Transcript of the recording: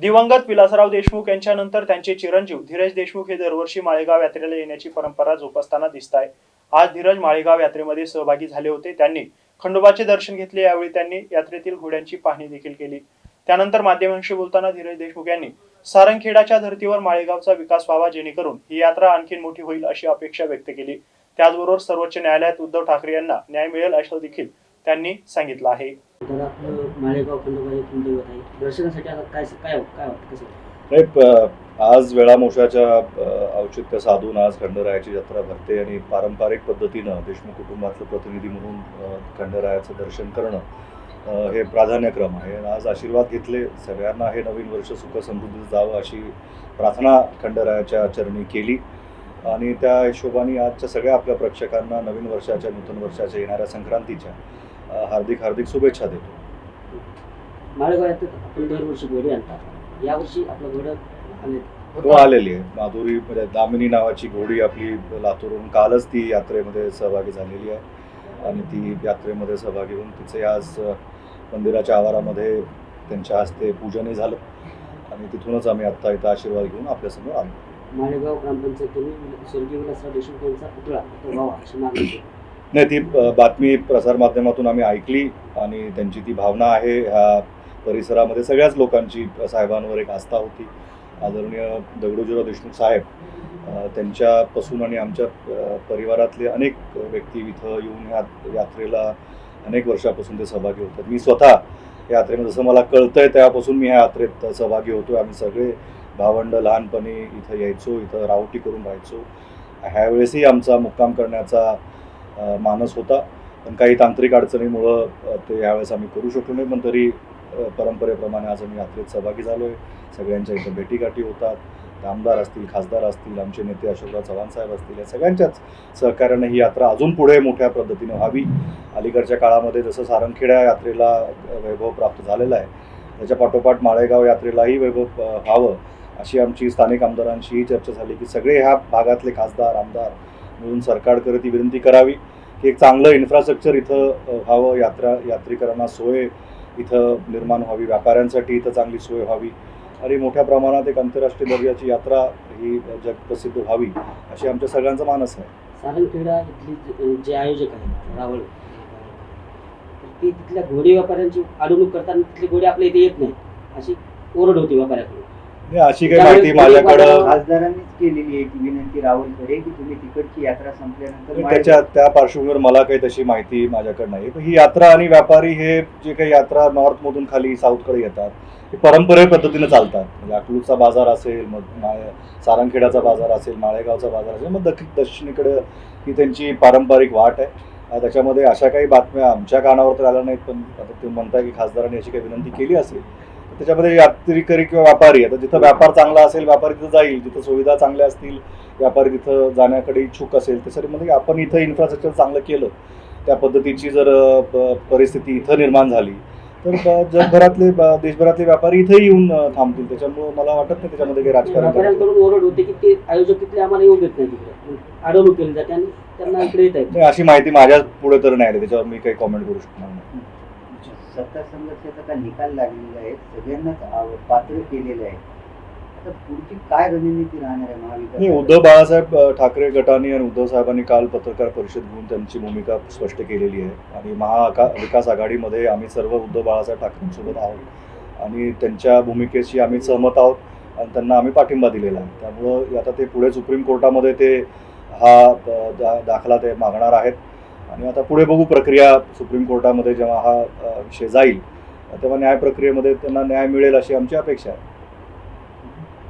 दिवंगत विलासराव देशमुख यांच्यानंतर त्यांचे चिरंजीव धीरज देशमुख हे दरवर्षी माळेगाव यात्रेला येण्याची परंपरा जोपासताना दिसत आहे आज धीरज माळेगाव यात्रेमध्ये सहभागी झाले होते. त्यांनी खंडोबाचे दर्शन घेतले. यावेळी त्यांनी यात्रेतील घोड्यांची पाहणी देखील केली. त्यानंतर माध्यमांशी बोलताना धीरज देशमुख यांनी सारंगखेडाच्या धर्तीवर माळेगावचा विकास व्हावा जेणेकरून ही यात्रा आणखी मोठी होईल अशी अपेक्षा व्यक्त केली. त्याचबरोबर सर्वोच्च न्यायालयात उद्धव ठाकरे यांना न्याय मिळेल असं देखील त्यांनी सांगितलं आहे. तर आपलं माळेगाव खंडोबा कुलदैवत आहे? दर्शनासाठी आता काय काय काय वाटतं? कसं नाही प- आज वेळामोशाच्या अ, औचित्य साधून आज खंडरायाची जत्रा भरते आणि पारंपरिक पद्धतीनं देशमुख कुटुंबातलं प्रतिनिधी म्हणून अ, खंडरायाचं दर्शन करणं अ, हे प्राधान्यक्रम आहे. आणि आज आशीर्वाद घेतले सगळ्यांना हे नवीन वर्ष सुख समृद्धीत जावं अशी प्रार्थना खंडरायाच्या चरणी केली. आणि त्या हिशोबाने आजच्या सगळ्या आपल्या प्रेक्षकांना नवीन वर्षाच्या नूतन वर्षाच्या येणाऱ्या संक्रांतीच्या हार्दिक हार्दिक शुभेच्छा देतो. माळेगाव यात्रेत आपण दरवर्षी घोडे आणतात. यावर्षी आपलं घोडं आले हो आलेली आहे. माधुरी म्हणजे दामिनी नावाची घोडी आपली लातूरहून कालच ती यात्रेमध्ये सहभागी झालेली आहे. आणि ती यात्रेमध्ये सहभागी होऊन तिचे आज मंदिराच्या आवारामध्ये त्यांच्या हस्ते पूजनही झालं. आणि तिथूनच आम्ही आत्ता इथं आशीर्वाद घेऊन आपल्यासमोर आलो. माळेगाव ग्रामपंचायतीने स्वर्गीय विलासराव देशमुख यांचा पुतळा तो व्हावा अशी मागणी. नाही ती बातमी प्रसारमाध्यमातून आम्ही ऐकली आणि त्यांची ती भावना आहे ह्या परिसरामध्ये सगळ्याच लोकांची साहेबांवर एक आस्था होती. आदरणीय दगडूजीराव देशमुख साहेब त्यांच्यापासून आणि आमच्या परिवारातले अनेक व्यक्ती इथं येऊन ह्या यात्रेला अनेक वर्षापासून ते सहभागी होतात. मी स्वतः या यात्रेमध्ये जसं मला कळतंय त्यापासून मी ह्या यात्रेत सहभागी होतो आम्ही सगळे भावंड लहानपणी इथं यायचो इथं रावटी करून राहायचो. ह्यावेळेसही आमचा मुक्काम करण्याचा मानस होता. पण काही तांत्रिक अडचणीमुळं ते यावेळेस आम्ही करू शकलो नाही. पण तरी परंपरेप्रमाणे आज आम्ही यात्रेत सहभागी झालो आहे सगळ्यांच्या इथं भेटीगाठी होतात. आमदार असतील खासदार असतील आमचे नेते अशोकराव चव्हाण साहेब असतील या सगळ्यांच्याच सहकार्याने ही यात्रा अजून पुढे मोठ्या पद्धतीनं व्हावी. अलीकडच्या काळामध्ये जसं सारंगखेड्या यात्रेला वैभव प्राप्त झालेला आहे त्याच्या पाठोपाठ माळेगाव यात्रेलाही वैभव व्हावं अशी आमची स्थानिक आमदारांशीही चर्चा झाली की सगळे ह्या भागातले खासदार आमदार मिळून सरकारकडे ती विनंती करावी की एक चांगलं इन्फ्रास्ट्रक्चर इथं व्हावं यात्रा यात्रेकरांना सोय इथं निर्माण व्हावी व्यापाऱ्यांसाठी इथं चांगली सोय व्हावी. आणि मोठ्या प्रमाणात एक आंतरराष्ट्रीय दर्जाची यात्रा ही जगप्रसिद्ध व्हावी अशी आमच्या सगळ्यांचा मानस आहे. सारंगखेडा इथली जे- जे आयोजक आहेत रावळ ते तिथल्या घोडे व्यापाऱ्यांची अडवणूक करताना तिथले घोडे आपल्या इथे येत नाही अशी ओरड होती व्यापाऱ्याकडून. अशी काही माहिती माझ्याकडं खासदारांनीच केलेली ती विनंती राहुलकडे की तुम्ही तिकडची यात्रा संपल्यानंतर त्याच्या त्या पार्श्वभूमीवर मला काही तशी माहिती माझ्याकडे नाही. पण ही यात्रा आणि व्यापारी हे जे काही यात्रा नॉर्थ मधून खाली साऊथकडे येतात हे परंपरे पद्धतीने चालतात. म्हणजे अकलूजचा बाजार असेल मग माळे सारंगखेड्याचा बाजार असेल माळेगावचा बाजार असेल मग दक्षिण दक्षिणेकडे ही त्यांची पारंपरिक वाट आहे. त्याच्यामध्ये अशा काही बातम्या आमच्या कानावर तर आल्या नाहीत पण आता ते म्हणताय की खासदारांनी अशी काही विनंती केली असेल त्याच्यामध्ये यात्रेकरी किंवा व्यापारी आता जिथं व्यापार चांगला असेल व्यापारी तिथं जाईल जिथं सुविधा चांगल्या असतील व्यापारी तिथं जाण्याकडे इच्छुक असेल त्याच्यामध्ये आपण इथं इन्फ्रास्ट्रक्चर चांगलं केलं. त्या पद्धतीची जर परिस्थिती इथं निर्माण झाली तर जगभरातले देशभरातले व्यापारी इथं येऊन थांबतील. त्याच्यामुळं मला वाटत नाही त्याच्यामध्ये काही राजकारण ओरड होते की ते आयोजक तिथले आम्हाला येऊ देत नाही तिकडे. अडवणूक केली जाते आणि त्यांना इकडे येत अशी माहिती माझ्या पुढे तर नाही आली. त्याच्यावर मी काही कॉमेंट करू शकणार नाही. सत्ता संघर्षाचा का निकाल लागलेला आहे. सगळ्यांनाच पात्र केलेलं आहे. पुढची काय रणनीती राहणार आहे उद्धव बाळासाहेब ठाकरे गटाने आणि उद्धव साहेबांनी काल पत्रकार परिषद घेऊन त्यांची भूमिका स्पष्ट केलेली आहे. आणि महाविकास आघाडीमध्ये आम्ही सर्व उद्धव बाळासाहेब ठाकरेंसोबत आहोत. आणि त्यांच्या भूमिकेशी आम्ही सहमत आहोत आणि त्यांना आम्ही पाठिंबा दिलेला आहे. त्यामुळं आता ते पुढे सुप्रीम कोर्टामध्ये ते हा दाखला ते मागणार आहेत. आणि आता पुढे बघू प्रक्रिया सुप्रीम कोर्टामध्ये जेव्हा हा विषय जाईल तेव्हा न्याय प्रक्रियेमध्ये त्यांना न्याय मिळेल अशी आमची अपेक्षा आहे.